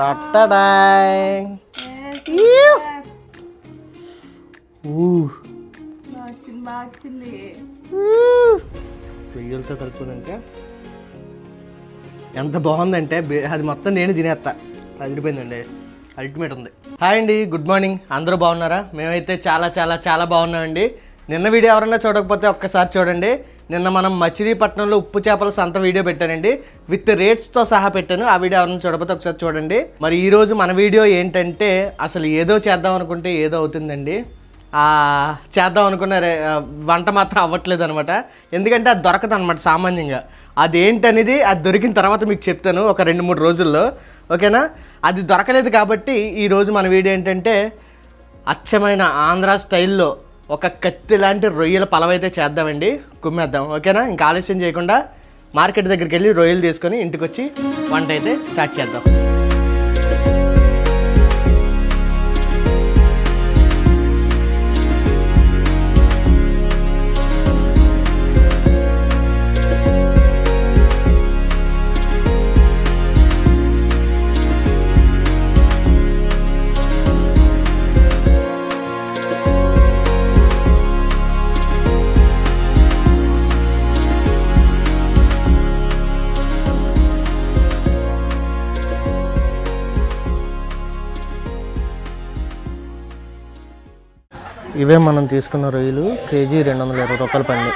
టట్టడాయ్ రొయ్యలతో కలుపుకున్నాక ఎంత బాగుందంటే అది మొత్తం నేను తినేస్తా అదిరిపోయిందండి అల్టిమేట్ ఉంది హాయ్ అండి గుడ్ మార్నింగ్ అందరూ బాగున్నారా మేమైతే చాలా చాలా చాలా బాగున్నామండి నిన్న వీడియో ఎవరన్నా చూడకపోతే ఒక్కసారి చూడండి నిన్న మనం మచిలీపట్నంలో ఉప్పు చేపల సంత వీడియో పెట్టానండి. విత్ రేట్స్తో సహా పెట్టాను. ఆ వీడియో ఎవరైనా చూడకపోతే ఒకసారి చూడండి. మరి ఈరోజు మన వీడియో ఏంటంటే అసలు ఏదో చేద్దాం అనుకుంటే ఏదో అవుతుందండి. చేద్దాం అనుకున్న రే- వంట మాత్రం అవ్వట్లేదు అనమాట ఎందుకంటే అది దొరకదు అనమాట సామాన్యంగా. అదేంటనేది అది దొరికిన తర్వాత మీకు చెప్తాను ఒక రెండు మూడు రోజుల్లో. ఓకేనా? అది దొరకలేదు కాబట్టి ఈరోజు మన వీడియో ఏంటంటే అచ్చమైన ఆంధ్ర స్టైల్లో ఒక కత్తి లాంటి రొయ్యల పలవైతే చేద్దామండి. కుమ్మేద్దాం. ఓకేనా? ఇంకా ఆలస్యం చేయకుండా మార్కెట్ దగ్గరికి వెళ్ళి రొయ్యలు తీసుకొని ఇంటికి వచ్చి వంట అయితే స్టార్ట్ చేద్దాం. ఇవే మనం తీసుకున్న రొయ్యలు కేజీ రెండు వందల ఇరవై రూపాయలు పండి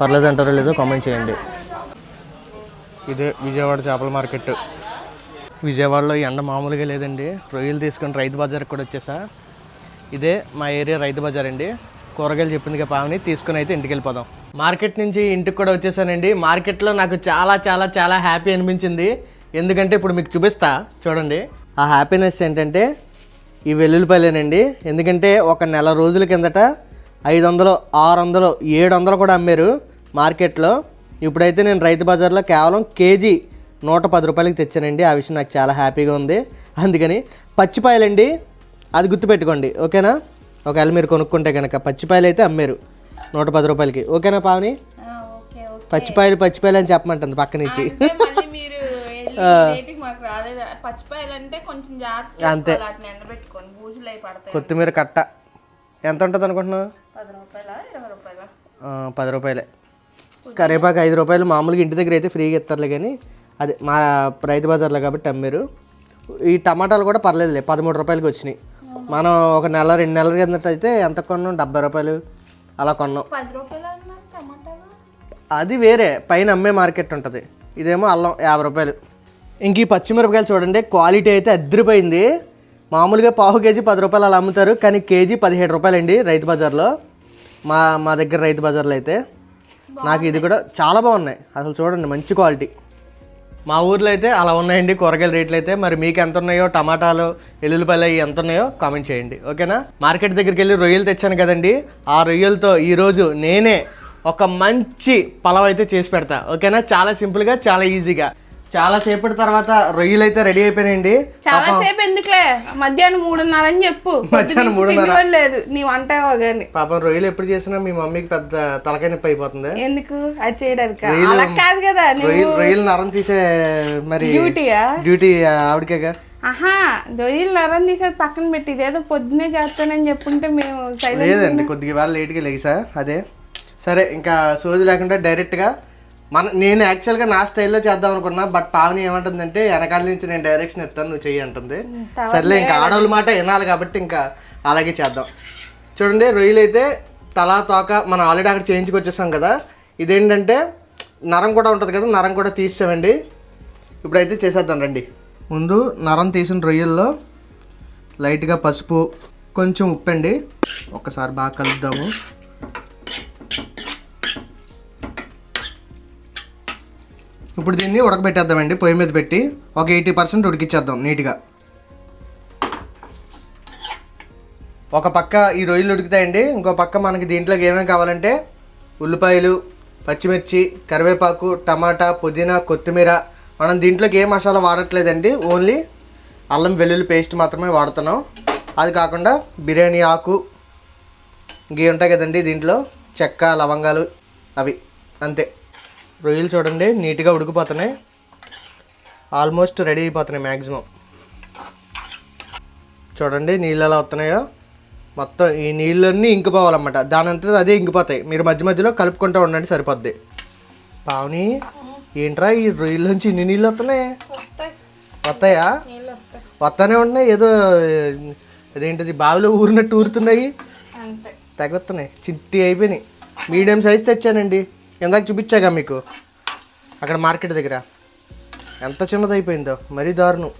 పర్లేదు అంటారో లేదో కామెంట్ చేయండి. ఇదే విజయవాడ చేపల మార్కెట్. విజయవాడలో ఎండ మామూలుగా లేదండి. రొయ్యలు తీసుకొని రైతు బజార్కి కూడా వచ్చేసా. ఇదే మా ఏరియా రైతు బజార్ అండి. కూరగాయలు చెప్పిందిగా పావని తీసుకుని అయితే ఇంటికి వెళ్ళిపోదాం. మార్కెట్ నుంచి ఇంటికి కూడా వచ్చేసానండి. మార్కెట్లో నాకు చాలా చాలా చాలా హ్యాపీ అనిపించింది. ఎందుకంటే ఇప్పుడు మీకు చూపిస్తా చూడండి. ఆ హ్యాపీనెస్ ఏంటంటే ఈ వెల్లుల్లిపాయలేనండి. ఎందుకంటే ఒక నెల రోజుల కిందట ఐదు వందలు ఆరు వందలు ఏడు వందలు కూడా అమ్మారు మార్కెట్లో. ఇప్పుడైతే నేను రైతు బజార్లో కేవలం కేజీ నూట పది రూపాయలకి తెచ్చానండి. ఆ విషయం నాకు చాలా హ్యాపీగా ఉంది. అందుకని పచ్చిపాయలండి అది గుర్తుపెట్టుకోండి. ఓకేనా? ఒకవేళ మీరు కొనుక్కుంటే కనుక పచ్చిపాయలు అయితే అమ్మారు నూట పది రూపాయలకి. ఓకేనా పావని? పచ్చిపాయలు పచ్చిపాయలు అని చెప్పమంటుంది పక్క నుంచి. పచ్చిపాయలు అంటే కొంచెం జాగ్రత్త అంతే. చేసుకోవాలి వాటిని ఎండబెట్టుకొని. బూజులు అయి పడతాయి. కొత్తిమీర కట్ట. ఎంత ఉంటుంది అనుకుంటున్నావు? పది రూపాయల ఇరవై రూపాయల? ఆ, పది రూపాయలే. కరివేపాకు ఐదు రూపాయలు. మామూలుగా ఇంటి దగ్గర అయితే ఫ్రీగా ఇస్తారులే కానీ అదే మా రైతు బజార్లో కాబట్టి అమ్మారు. ఈ టమాటాలు కూడా పర్లేదులే పదమూడు రూపాయలకి వచ్చినాయి. మనం ఒక నెల రెండు నెలల కిందట అయితే ఎంత కొన్నాం? డెబ్బై రూపాయలు అలా కొన్నాం. అది వేరే పైన అమ్మే మార్కెట్ ఉంటుంది. ఇదేమో అల్లం యాభై రూపాయలు. ఇంక ఈ పచ్చిమిరపకాయలు చూడండి క్వాలిటీ అయితే అద్దరిపోయింది. మామూలుగా పావు కేజీ పది రూపాయలు అలా అమ్ముతారు కానీ కేజీ పదిహేడు రూపాయలండి రైతు బజార్లో. మా మా దగ్గర రైతు బజార్లో అయితే. నాకు ఇది కూడా చాలా బాగున్నాయి. అసలు చూడండి మంచి క్వాలిటీ మా ఊర్లో అయితే అలా ఉన్నాయండి కూరగాయల రేట్లు అయితే. మరి మీకు ఎంత ఉన్నాయో టమాటాలు ఎల్లుల్లిపాయలు అవి ఎంత ఉన్నాయో కామెంట్ చేయండి. ఓకేనా? మార్కెట్ దగ్గరికి వెళ్ళి రొయ్యలు తెచ్చాను కదండి. ఆ రొయ్యలతో ఈరోజు నేనే ఒక మంచి పలావ్ అయితే చేసి పెడతా. ఓకేనా? చాలా సింపుల్గా చాలా ఈజీగా చాలా సేపటి తర్వాత రొయ్యలు అయితే రెడీ అయిపోయినాయండి. చాలా సేపు ఎందుకులే? మధ్యాహ్నం మూడున్నర అని చెప్పు. మధ్యాహ్నం తినేవాళ్ళు లేదు. నీ వంట కానీ పాపం రొయ్యలు ఎప్పుడు చేసినా మీ మమ్మీకి పెద్ద తలకాయ నొప్పి అయిపోతుంది. ఎందుకు? అది చేయడానికి? అలా కాదు కదా రొయ్యలు నరం తీసే మరి డ్యూటీయా? డ్యూటీ ఆవిడకేగా? ఆహా రొయ్యలు నరం తీసేది పక్కన పెట్టి. ఇదేదో పొద్దునే చేస్తానని చెప్పుంటే మేము లేదండి కొద్దిగా వేళ లేట్గా లేసా అదే. సరే ఇంకా సోది లేకుండా డైరెక్ట్గా మన నేను యాక్చువల్గా నా స్టైల్లో చేద్దాం అనుకున్నా బట్ పావని ఏమంటుందంటే వెనకాల నుంచి నేను డైరెక్షన్ ఇస్తాను నువ్వు చెయ్యి అంటుంది. సర్లే ఇంకా ఆడవాళ్ళ మాట వినాలి కాబట్టి ఇంకా అలాగే చేద్దాం. చూడండి రొయ్యలు అయితే తలా తోక మనం ఆల్రెడీ అక్కడ చేయించుకొచ్చేసాం కదా. ఇదేంటంటే నరం కూడా ఉంటుంది కదా నరం కూడా తీసామండి ఇప్పుడైతే చేసేద్దాం రండి. ముందు నరం తీసిన రొయ్యల్లో లైట్గా పసుపు కొంచెం ఉప్పు అండి ఒక్కసారి బాగా కలుపుదాము ఇప్పుడు దీన్ని ఉడకబెట్టేద్దామండి. పొయ్యి మీద పెట్టి ఒక ఎయిటీ పర్సెంట్ ఉడికిచ్చేద్దాం నీట్గా. ఒక పక్క ఈ రొయ్యలు ఉడుకుతాయండి. ఇంకో పక్క మనకి దీంట్లోకి ఏమేమి కావాలంటే ఉల్లిపాయలు పచ్చిమిర్చి కరివేపాకు టమాటా పుదీనా కొత్తిమీర. మనం దీంట్లోకి ఏ మసాలా వాడట్లేదండి. ఓన్లీ అల్లం వెల్లుల్లి పేస్ట్ మాత్రమే వాడుతున్నాం. అది కాకుండా బిర్యానీ ఆకు ఇంకే ఉంటాయి కదండి దీంట్లో. చెక్క లవంగాలు అవి. అంతే. రొయ్యలు చూడండి నీట్గా ఉడికిపోతున్నాయి. ఆల్మోస్ట్ రెడీ అయిపోతున్నాయి మ్యాక్సిమం చూడండి నీళ్ళు ఎలా వస్తున్నాయో. మొత్తం ఈ నీళ్ళన్నీ ఇంకిపోవాలన్నమాట. దాని అంతా అదే ఇంకిపోతాయి. మీరు మధ్య మధ్యలో కలుపుకుంటూ ఉండండి సరిపోద్ది. పావుని ఏంట్రా ఈ రొయ్యల నుంచి ఇన్ని నీళ్ళు వస్తున్నాయి? వస్తాయి. వస్తానే ఉంటున్నాయి ఏదో అదేంటిది బావిలో ఊరినట్టు ఊరుతున్నాయి. తగ్గుతున్నాయి చిట్టి అయిపోయినాయి. మీడియం సైజ్ తెచ్చానండి. ఇందాక చూపించాగా మీకు. అక్కడ మార్కెట్ దగ్గర. ఎంత చిన్నది అయిపోయిందో మరీ దారుణం.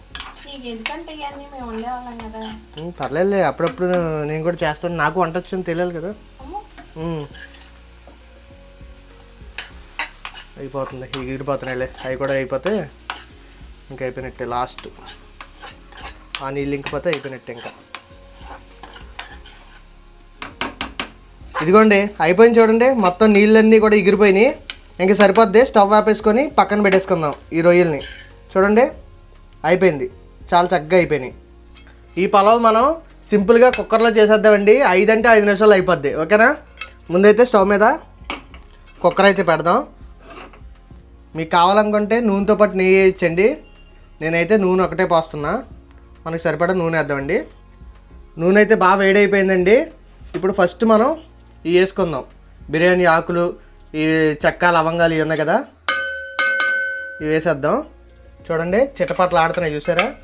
పర్లేదులే అప్పుడప్పుడు నేను కూడా చేస్తాను. నాకు వంట వచ్చని తెలియాలి కదా. అయిపోతుంది ఎగిరిపోతున్నాయిలే అవి కూడా అయిపోతే ఇంకా అయిపోయినట్టే లాస్ట్. ఆ నీళ్ళు ఇంకిపోతే అయిపోయినట్టే ఇంకా. ఇదిగోండి అయిపోయింది చూడండి. మొత్తం నీళ్ళన్నీ కూడా ఎగిరిపోయినాయి. ఇంకా సరిపోద్ది. స్టవ్ ఆపేసుకొని పక్కన పెట్టేసుకుందాం ఈ రొయ్యల్ని. చూడండి అయిపోయింది. చాలా చక్కగా అయిపోయినాయి. ఈ పలావ్ మనం సింపుల్గా కుక్కర్లో చేసేద్దామండి. ఐదంటే ఐదు నిమిషాలు అయిపోద్ది. ఓకేనా? ముందైతే స్టవ్ మీద కుక్కర్ అయితే పెడదాం. మీకు కావాలనుకుంటే నూనెతో పాటు నెయ్యి వేయించండి నేనైతే నూనె ఒకటే పోస్తున్నా. మనకి సరిపడా నూనె వేద్దామండి. నూనె అయితే బాగా వేడైపోయిందండి. ఇప్పుడు ఫస్ట్ మనం ఇవి వేసుకుందాం. బిర్యానీ ఆకులు ఈ చెక్క లవంగాలు ఇవి ఉన్నాయి కదా? ఇవి వేసేద్దాం. చూడండి చిట్టపట్లు ఆడుతున్నాయి చూసారా?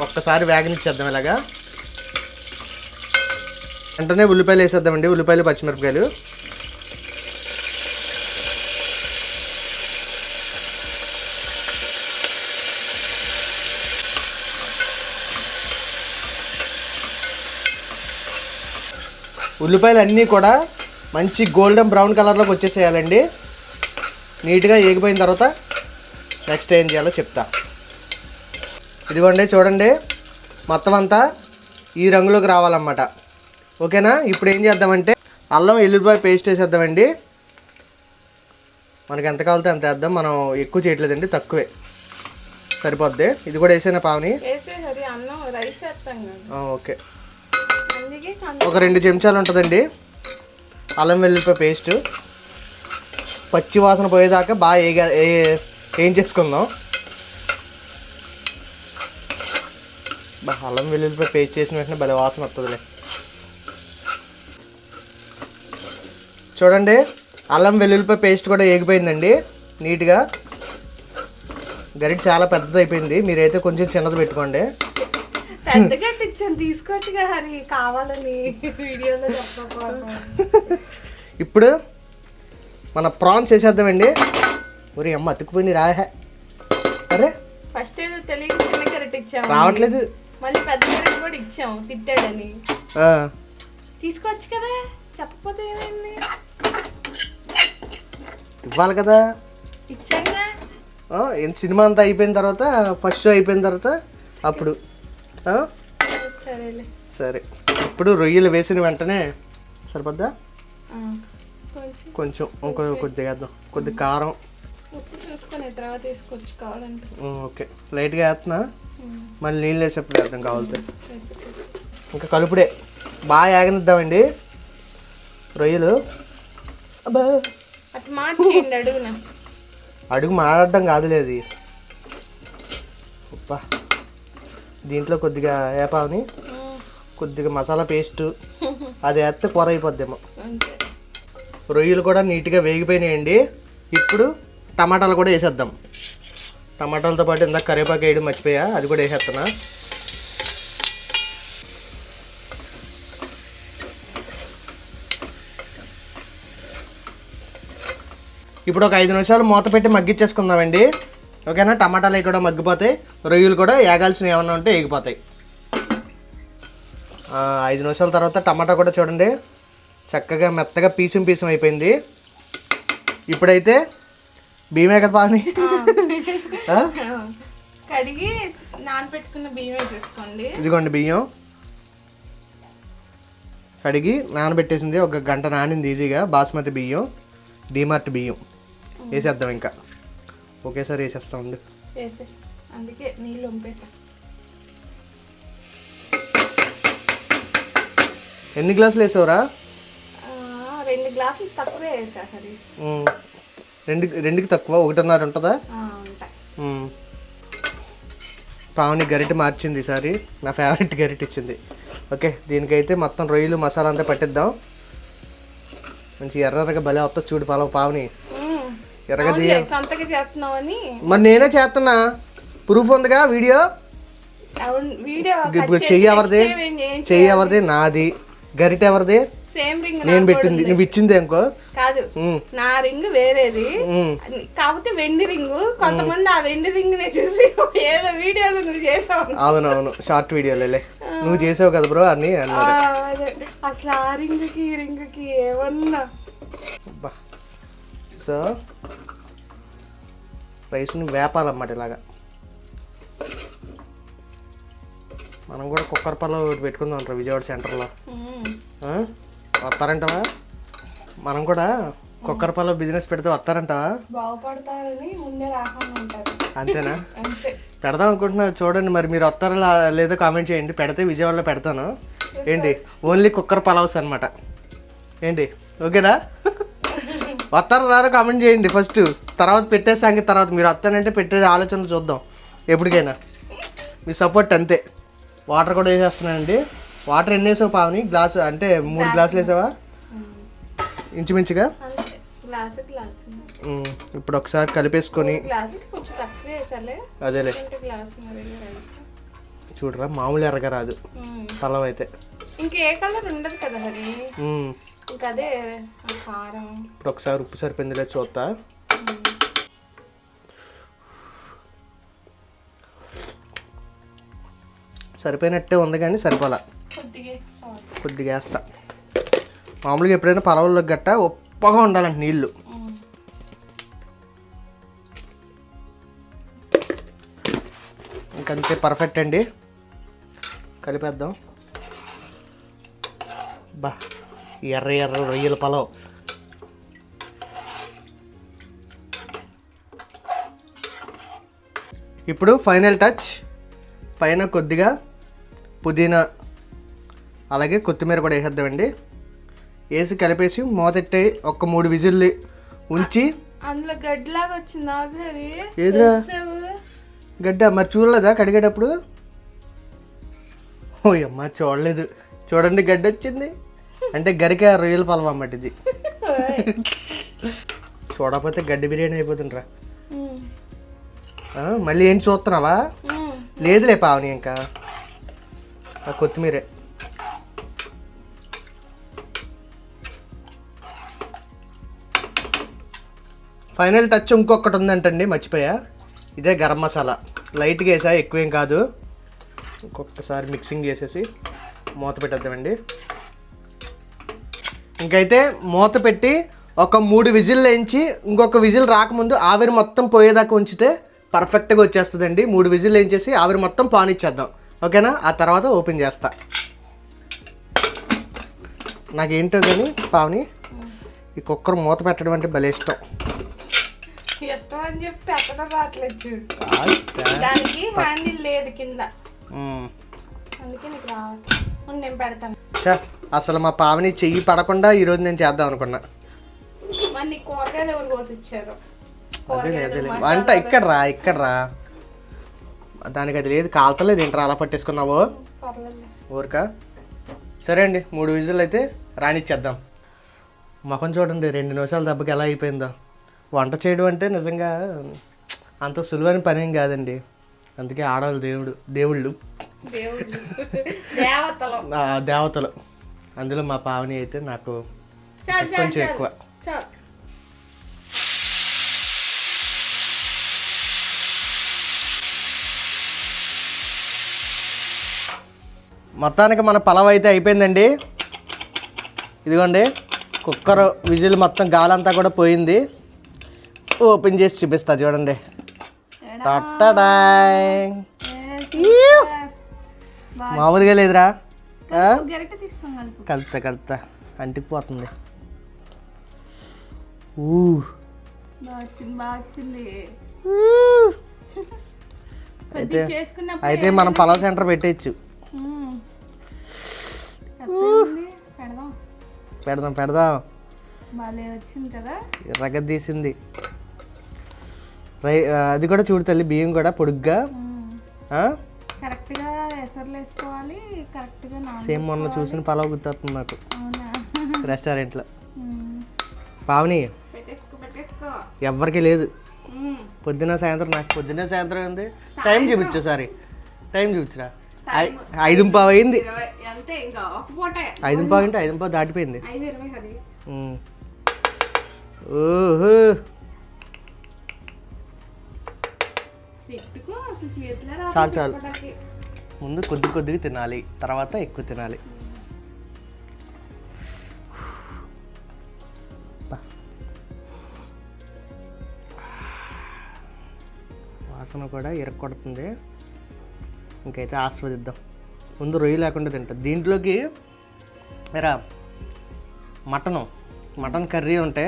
ఒక్కసారి వేగనిచ్చేద్దాం ఇలాగా. వెంటనే ఉల్లిపాయలు వేసేద్దామండి ఉల్లిపాయలు పచ్చిమిరపకాయలు. ఉల్లిపాయలు అన్నీ కూడా మంచి గోల్డెన్ బ్రౌన్ కలర్లోకి వచ్చేసేయాలండి. నీట్గా ఏగిపోయిన తర్వాత నెక్స్ట్ ఏం చేయాలో చెప్తా. ఇదిగోండి చూడండి. మొత్తం అంతా ఈ రంగులోకి రావాలన్నమాట. ఓకేనా? ఇప్పుడు ఏం చేద్దామంటే అల్లం ఎల్లుల్లిపాయ పేస్ట్ వేసేద్దామండి. మనకి ఎంత కావాలితే అంత వేద్దాం. మనం ఎక్కువ చేయట్లేదండి తక్కువే. సరిపోద్ది. ఇది కూడా వేసేనా పావని? ఓకే. ఒక రెండు చెంచాలు ఉంటుందండి. అల్లం వెల్లుల్లిపాయ పేస్ట్. పచ్చి వాసన పోయేదాకా బాగా ఏగా ఏ- ఏం చేసుకుందాం. అల్లం వెల్లుల్లిపాయ పేస్ట్ చేసిన వెంటనే భలే వాసన వస్తుందిలే చూడండి అల్లం వెల్లుల్లిపాయ పేస్ట్ కూడా ఏగిపోయిందండి నీట్గా. గరిట చాలా పెద్దది అయిపోయింది మీరైతే కొంచెం చిన్నది పెట్టుకోండి. పెద్దగా ఇచ్చాను తీసుకొచ్చుగా హరి కావాలని వీడియోలో ఇప్పుడు మన ప్రాన్స్ వేసేద్దామండి ఒరే అమ్మ అతుక్కుపోయింది రాహే అరే. ఫస్ట్ ఏదో తెలియక చిన్న కరెక్ట్ ఇచ్చాము. రావట్లేదు. మళ్ళీ పెద్ద కరెక్ట్ కూడా ఇచ్చాము తిట్టాడని. ఆ, తీసుకోవచ్చు కదా. చెప్పకపోతే ఏమైంది? ఇవ్వాలి కదా. ఏం సినిమా అంతా అయిపోయిన తర్వాత ఫస్ట్ షో అయిపోయిన తర్వాత అప్పుడు. సరే. ఇప్పుడు రొయ్యలు వేసిన వెంటనే సరిపోద్దా? కొంచెం. ఇంకో కొద్దిగా వేద్దాం. కొద్ది కారం. ఓకే. లైట్గా వేస్తున్నా. మళ్ళీ నీళ్ళు వేసేప్పుడు వేద్దాం కావాలితే. ఇంకా కలుపుడే. బాగా యాగనిద్దామండి. రొయ్యలు. అడుగు మాడడం కాదులే అది. ఉప్పా దీంట్లో కొద్దిగా వేపావని ఉమ్, కొద్దిగా మసాలా పేస్ట్ అది వేస్తే కూర అయిపోద్దేమో. రొయ్యలు కూడా నీట్గా వేగిపోయినాయండి. ఇప్పుడు టమాటాలు కూడా వేసేద్దాం. టమాటాలతో పాటు ఇందాక కరివేపాకు వేయడం మర్చిపోయా అది కూడా వేసేస్తున్నా. ఇప్పుడు ఒక ఐదు నిమిషాలు మూత పెట్టి మగ్గిచ్చేసుకుందామండి ఓకేనా? టమాటాలు అవి కూడా మగ్గిపోతాయి. రొయ్యలు కూడా ఏగాల్సినవి ఏమన్నా ఉంటే ఏగిపోతాయి. ఆ, ఐదు నిమిషాల తర్వాత టమాటా కూడా చూడండి. చక్కగా మెత్తగా పీసం పీసం అయిపోయింది. ఇప్పుడైతే బియ్యమే కదా పాని? కడిగి నానబెట్టుకున్న బియ్యం వేసేసుకోండి ఇదిగోండి బియ్యం. కడిగి నానబెట్టేసింది. ఒక గంట నానింది ఈజీగా. బాస్మతి బియ్యం డీమార్ట్ బియ్యం. వేసేద్దాం ఇంకా. ఒకేసారి వేసేస్తామండి వేసే. అందుకే నీళ్ళు వంపేసా ఎన్ని గ్లాసులు వేసావురా? రెండు గ్లాసులు తక్కువే వేసా. రెండు రెండుకి తక్కువ ఒకటిన్నర ఉంటుందా. పావుని గరిటె మార్చింది ఈసారి నా ఫేవరెట్ గరిటె ఇచ్చింది. ఓకే దీనికైతే మొత్తం రొయ్యలు మసాలా అంతా పట్టిద్దాం. మంచి ఎర్రగా భలే వస్తా చూడు పలవ పావుని. అవునులే, సొంతగా మరి నేనే చేస్తున్నా. ప్రూఫ్ ఉందిగా వీడియో? అవును వీడియో ఇప్పుడు చెయ్యి ఎవరిది? చెయ్యి ఎవరిది? నాది. గరిటె ఎవరిది? సేమ్ రింగ్ నేను పెట్టింది. నువ్వు ఇచ్చింది అనుకో కాదు నా రింగ్ వేరేది. కాకపోతే వెండి రింగు. కొంతమంది ఆ వెండి రింగ్ని చూసి ఏదో వీడియోలు నువ్వు చేసావు. అవునవును షార్ట్ వీడియోలేలే. నువ్వు చేసావు కదా బ్రో అని అన్నారు. అసలు ఆ రింగ్కి రింగ్కి ఏమన్నా అబ్బా సో రైస్ని వేపాలన్నమాట ఇలాగా. మనం కూడా కుక్కర్ పళ్ళు ఒకటి పెట్టుకుందాం అంటారు విజయవాడ సెంటర్లో? వస్తారంటావా? మనం కూడా కుక్కర్ పళ్ళు బిజినెస్ పెడితే వస్తారంటావా? బాగుపడతారని ముందే అంతేనా? అంతే. పెడదాం అనుకుంటున్నా చూడండి మరి మీరు వస్తారో లేదో కామెంట్ చేయండి. పెడితే విజయవాడలో పెడతాను. ఏంటి? ఓన్లీ కుక్కర్ పలావ్స్ అనమాట ఏంటి? ఓకేనా? వస్తారో రారో కామెంట్ చేయండి ఫస్ట్ తర్వాత పెట్టే సంగతి తర్వాత. మీరు వస్తానంటే పెట్టే ఆలోచన చూద్దాం. ఎప్పటికైనా. మీ సపోర్ట్ అంతే. వాటర్ కూడా వేసేస్తున్నానండి. వాటర్ ఎన్ని వేసావు పావని? గ్లాసు అంటే మూడు గ్లాసులు వేసావా? ఇంచుమించుగా? ఇప్పుడు ఒకసారి కలిపేసుకొని. అదేలే. చూడరా మామూలు ఎర్రగా రాదు. పలావ్ అయితే ఇంకే కలర్ ఉండదు కదా ఇంకా అదే కారం. ఇప్పుడు ఒకసారి ఉప్పు సరిపోయిందిలే చూస్తా సరిపోయినట్టే ఉంది కానీ సరిపోలా. కొద్దిగా వేస్తా. మామూలుగా ఎప్పుడైనా పలవల్లో గట్ట ఉప్పగా ఉండాలంట నీళ్ళు. ఇంకంతే పర్ఫెక్ట్ అండి. కలిపేద్దాం. బా. ఎర్ర ఎర్ర రొయ్యల పలావ్. ఇప్పుడు ఫైనల్ టచ్. పైన కొద్దిగా పుదీనా అలాగే కొత్తిమీర కూడా వేసేద్దామండి. వేసి కలిపేసి మూతెట్టి ఒక మూడు విజిల్లు ఉంచి అందులో గడ్డిలాగా వచ్చింది ఏదిరా? గడ్డ మరి చూడలేదా కడిగేటప్పుడు? ఓ అమ్మ చూడలేదు. చూడండి గడ్డ వచ్చింది అంటే గరిక రొయ్యల పొలం అన్నమాట ఇది. చూడకపోతే గడ్డి బిర్యానీ అయిపోతుండ్రా మళ్ళీ ఏంటి చూస్తున్నావా? లేదులే పావని ఇంకా. కొత్తిమీరే. ఫైనల్ టచ్ ఇంకొకటి ఉందంటండి మర్చిపోయా? ఇదే గరం మసాలా. లైట్గా వేసా ఎక్కువేం కాదు. ఇంకొకసారి మిక్సింగ్ చేసేసి మూత పెట్టేద్దామండి. ఇంకైతే మూత పెట్టి ఒక మూడు విజిల్ వేయించి ఇంకొక విజిల్ రాకముందు ఆవిరి మొత్తం పోయేదాకా ఉంచితే పర్ఫెక్ట్గా వచ్చేస్తుందండి. మూడు విజిల్ వేయించేసి ఆవిరి మొత్తం పానిచ్చేద్దాం. ఓకేనా? ఆ తర్వాత ఓపెన్ చేస్తా. నాకేంటో కానీ పావని ఈ కుక్కర్ మూత పెట్టడం అంటే భలే ఇష్టం. ఇష్టం అని చెప్పి పెట్టడం రావట్లేదు చూడు. ఆస్తా. దానికి హ్యాండిల్ లేదు కింద. మ్మ్. అందుకే నీకు రావట్లేదు. ఉండు, నేను పెడతాను. ఛ, అసలు మా పావని చెయ్యి పడకుండా ఈరోజు నేను చేద్దాం అనుకున్నా. అదేలే వంట ఇక్కడ రా ఇక్కడ రా దానికి అది లేదు కాలుతలేదు ఏంట్రా అలా పట్టేసుకున్నావో? ఊరిక? సరే అండి మూడు విజులు అయితే రానిచ్చేద్దాం. ముఖం చూడండి రెండు నిమిషాల దెబ్బకి ఎలా అయిపోయిందో. వంట చేయడం అంటే నిజంగా అంత సులువైన పని ఏం కాదండి. అందుకే ఆడవాళ్ళు దేవుడు దేవుళ్ళు. దేవతలు. దేవతలు. అందులో మా పావని అయితే నాకు కొంచెం ఎక్కువ. మొత్తానికి మన పలావ్ అయితే అయిపోయిందండి. ఇదిగోండి కుక్కర్ విజిల్ మొత్తం గాలంతా కూడా పోయింది. ఓపెన్ చేసి చూపిస్తా చూడండి. మామూలుగా లేదురా. కలుపుతా కలుపుతా. అంటిపోతుంది. ఊ. అయితే అయితే మనం పలావ్ సెంటర్ పెట్టేయచ్చు? పెడదాం. పెడదాం పెడదాం. భలే వచ్చింది కదా. రగ తీసింది. రై అది కూడా చూడు తల్లి బియ్యం కూడా పొడుగ్గా? ఎసర్లు వేసుకోవాలి కరెక్ట్గా సేమ్ మొన్న చూసిన పలావ్ గుర్తొస్తుంది నాకు. అవునా? రెస్టారెంట్లో. పావని పెట్టేసుకో పెట్టేసుకో. ఎవ్వరికి లేదు. మ్మ్. పొద్దున్న సాయంత్రం నాకు పొద్దున్న సాయంత్రం ఏంది? టైం చూపించు సారీ. టైం చూపించురా. ఐ- ఐదు పావు అయింది. ఐదు పావు అంటే ఐదు పావు దాటిపోయింది. ఓహో చాలు, చాలు. ముందు కొద్ది కొద్దిగా తినాలి తర్వాత ఎక్కువ తినాలి. వాసన కూడా ఇరక్కొడుతుంది. ఇంకైతే ఆస్వాదిద్దాం. ముందు రొయ్యి లేకుండా తింటా. దీంట్లోకి ఎరా మటను మటన్ కర్రీ ఉంటే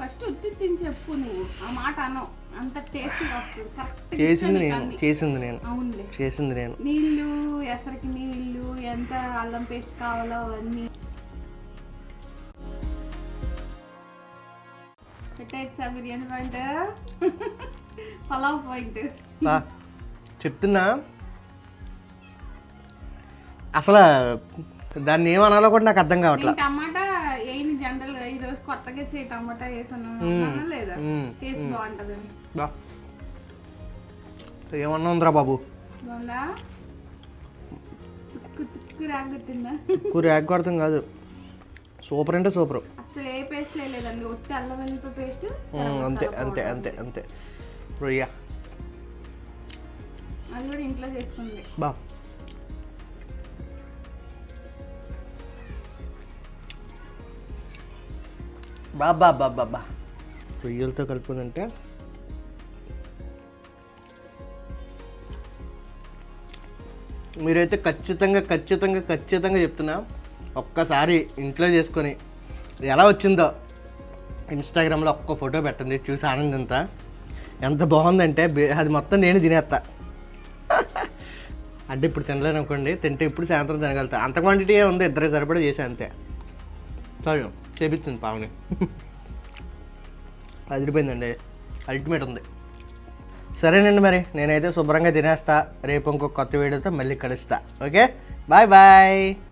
ఫస్ట్ ఉత్తి తిని చెప్పు నువ్వు. ఆ మాట అనవు. అంత టేస్టీగా వస్తుంది. కరెక్ట్ చేసింది నేను చేసింది నేను. అవునులే. చేసింది నేను. నీళ్ళు ఎసరికి నీళ్ళు ఎంత అల్లం పేస్ట్ కావాలో అవన్నీ. పెట్టేచ్చా బిర్యానీ పాయింట్? పలావ్ పాయింట్. బా చెప్తున్నా. అసలు దాన్ని ఏమనాలో కూడా నాకు అర్థం కావట్లా. నేను టమాటా జనరల్గా ఈ రోజు కొత్తగా చేయి టమాటా వేసాను అన్నానా లేదా. టేస్ట్ బాగుంటదని. బా ఏమన్నా ఉందిరా బాబు? బాగుందా? తుక్కు తుక్కు రాగుతుందా కూర ఎగ్గొడతాం కాదు. సూపర్ అంటే సూపర్. అసలు ఏ పేస్ట్ లేదండి ఒట్టి అల్లం వెల్లుల్లి పేస్ట్ అంతే అంతే అంతే. అంతే. రొయ్య. అది కూడా ఇంట్లో చేసుకుంది. బా. బాబా బాబా బా. రొయ్యలతో కలుపుకుందంటే? మీరైతే ఖచ్చితంగా ఖచ్చితంగా ఖచ్చితంగా చెప్తున్నా ఒక్కసారి ఇంట్లో చేసుకొని ఎలా వచ్చిందో ఇన్స్టాగ్రామ్లో ఒక్క ఫోటో పెట్టండి చూసి ఆనందంతా. ఎంత బాగుందంటే అది మొత్తం నేను తినేస్తా అంటే ఇప్పుడు తినలేను అనుకోండి తింటే ఇప్పుడు సాయంత్రం తినగలుగుతా. అంత క్వాంటిటీ ఉంది ఇద్దరే సరిపడా చేసా అంతే. సారీ చేపించింది పావని అదిరిపోయిందండి. అల్టిమేట్ ఉంది. సరేనండి మరి నేనైతే శుభ్రంగా తినేస్తా. రేపు ఇంకో కొత్త వీడియోతో మళ్ళీ కలుస్తా. ఓకే? Bye bye